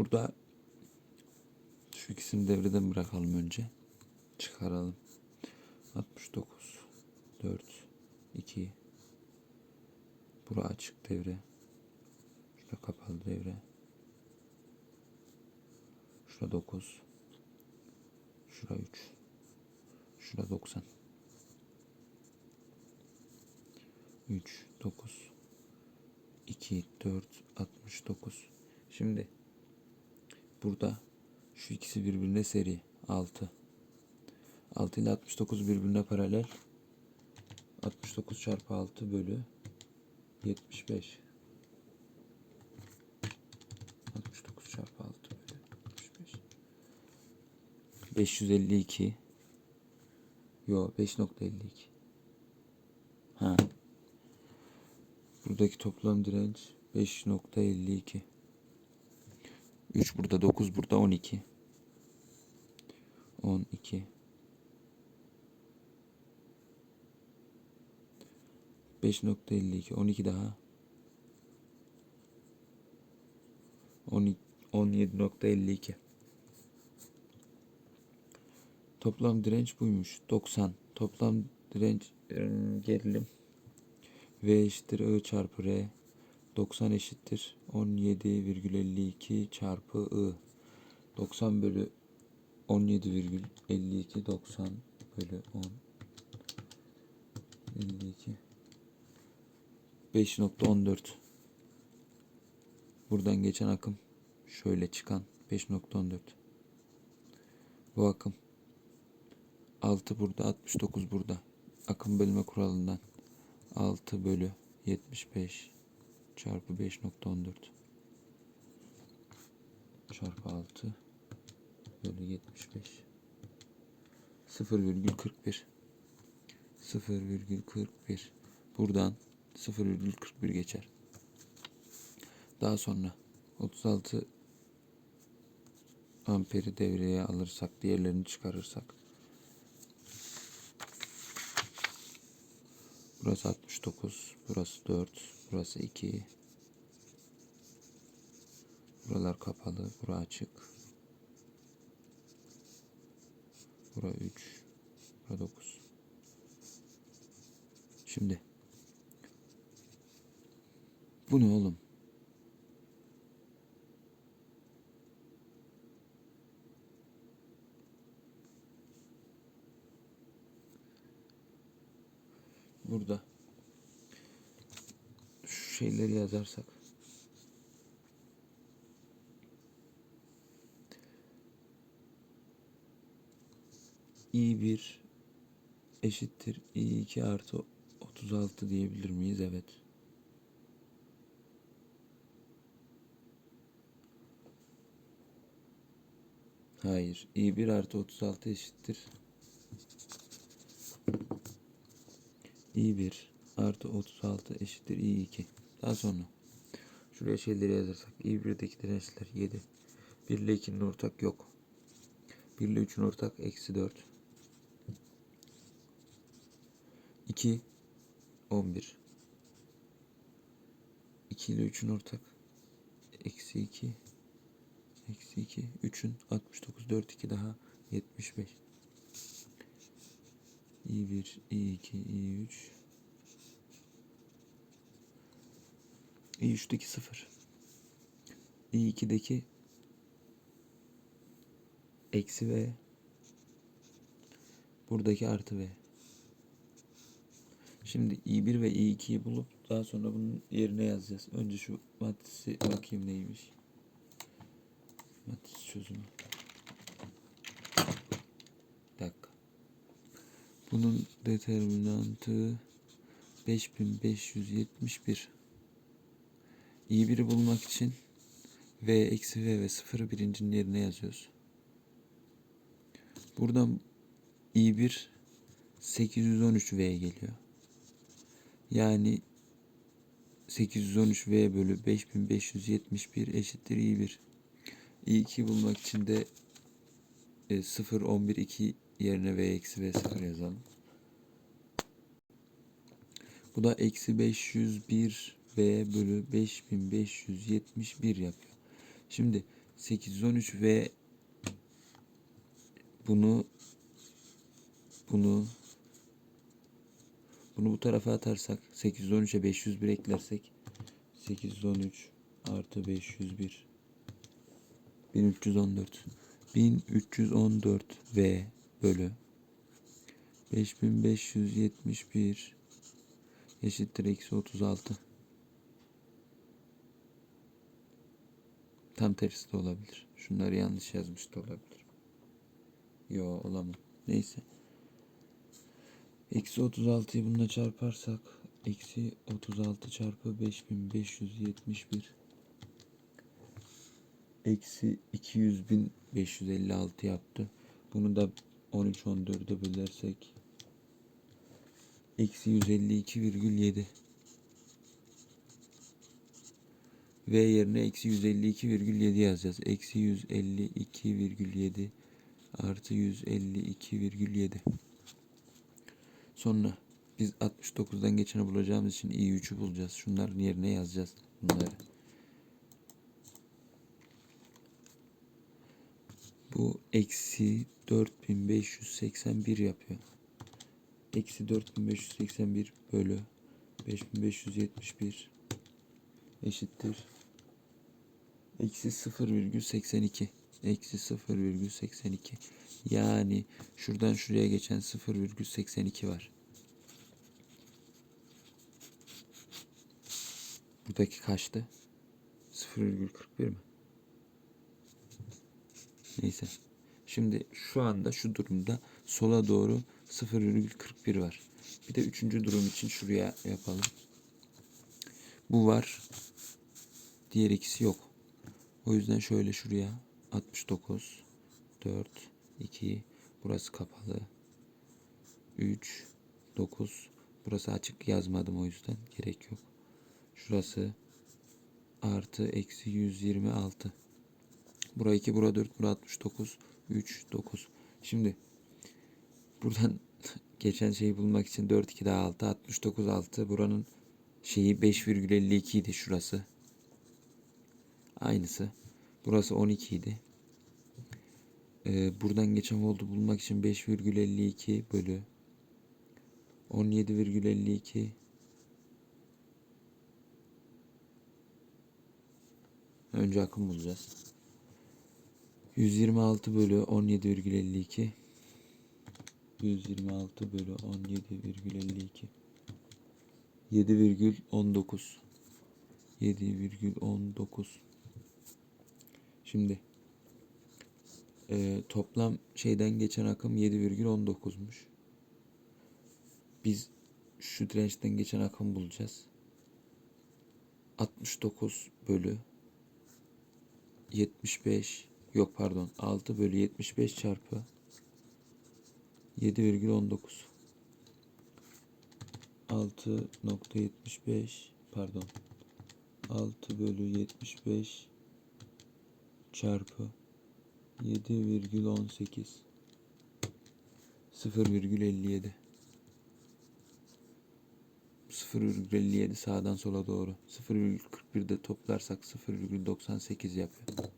Burada şu ikisini devreden bırakalım önce. Çıkaralım. 69 4 2 Bura açık devre. Şurada kapalı devre. Şurada 9 Şura 3 Şura 90 3 9 2 4 69 Şimdi burada. Şu ikisi birbirine seri. 6 6 ile 69 birbirine paralel. 69 çarpı 6 bölü 75 69 çarpı 6 bölü 75 552 Yo 5.52 Ha. Buradaki toplam direnç 5.52 3 burada 9 burada 12 12 5.52 12 daha. 12 17.52 Toplam direnç buymuş. 90 Toplam direnç gerilim. V eşittir I çarpı R 90 eşittir 17,52 çarpı I. 90 bölü 17,52 90 bölü 10 52 5.14 Buradan geçen akım şöyle çıkan 5.14 Bu akım 6 burada 69 burada. Akım bölme kuralından 6 bölü 75 çarpı 5.14 çarpı 6 bölü 75 0,41 0,41 buradan 0,41 geçer. Daha sonra 36 amperi devreye alırsak diğerlerini çıkarırsak Burası 69, burası 4, burası 2. Buralar kapalı, bura açık. Bura 3, bura 9. Şimdi bu ne oğlum? Burada şu şeyleri yazarsak i1 eşittir i2 artı 36 diyebilir miyiz? Evet. Hayır. i1 artı 36 eşittir. i1 artı 36 eşittir i2. Daha sonra şuraya şeyleri yazarsak i1'deki dirençler 7. 1 ile 2'nin ortak yok. 1 ile 3'ün ortak eksi 4. 2 11. 2 ile 3'ün ortak. Eksi 2 eksi 2 3'ün 69 4 2 daha 75 i1 i2 i3 i3'teki 0 i2'deki eksi v buradaki artı v şimdi i1 ve i2'yi bulup daha sonra bunun yerine yazacağız. Önce şu matrisi bakayım neymiş. Matris çözümü. Bir dakika. Bunun determinantı 5571. İyi biri bulmak için V eksi V ve sıfırı birincinin yerine yazıyoruz. Buradan i1 813V geliyor. Yani 813V bölü 5571 eşittir i1. i2 bulmak için de e, 0, 11, 2 yerine V eksi V 0 yazalım. Bu da eksi 501 V bölü 5571 yapıyor. Şimdi 813 ve bunu bunu bunu bu tarafa atarsak 813'e 501 eklersek 813 artı 501 1314 1314 V bölü 5571 eşittir eksi 36 tam tersi de olabilir. Şunları yanlış yazmış da olabilir. Yo olamam. Neyse. Eksi 36'yı bununla çarparsak eksi 36 çarpı 5571 eksi 200.556 yaptı. Bunu da 13 14'e bölersek eksi 152,7 V yerine eksi 152,7 yazacağız. Eksi 152,7 artı 152,7 Sonra biz 69'dan geçeni bulacağımız için i3'ü bulacağız. Şunların yerine yazacağız bunları. Bu eksi 4581 yapıyor. Eksi 4581 bölü 5571 eşittir. Eksi 0,82. Eksi 0,82. Yani şuradan şuraya geçen 0,82 var. Buradaki kaçtı? 0,41 mi? Neyse. Şimdi şu anda şu durumda sola doğru 0,41 var. Bir de üçüncü durum için şuraya yapalım. Bu var. Diğer ikisi yok. O yüzden şöyle şuraya 69 4 2 burası kapalı 3 9 burası açık yazmadım o yüzden gerek yok. Şurası artı eksi 126 Bura 2, bura 4, bura 69, 3, 9. Şimdi buradan geçen şeyi bulmak için 4, 2 daha 6, 69, 6. Buranın şeyi 5,52 idi şurası. Aynısı. Burası 12 idi. Ee, buradan geçen voltu bulmak için 5,52 bölü 17,52 Önce akım bulacağız. 126 bölü 17,52 126 bölü 17,52 7,19 7,19 Şimdi e, toplam şeyden geçen akım 7,19'muş. Biz şu dirençten geçen akım bulacağız. 69 bölü 75 yok pardon 6 bölü 75 çarpı 7,19 6.75 pardon 6 bölü 75 çarpı 7,18 0,57 0,57 sağdan sola doğru. 0,41 de toplarsak 0,98 yapıyor.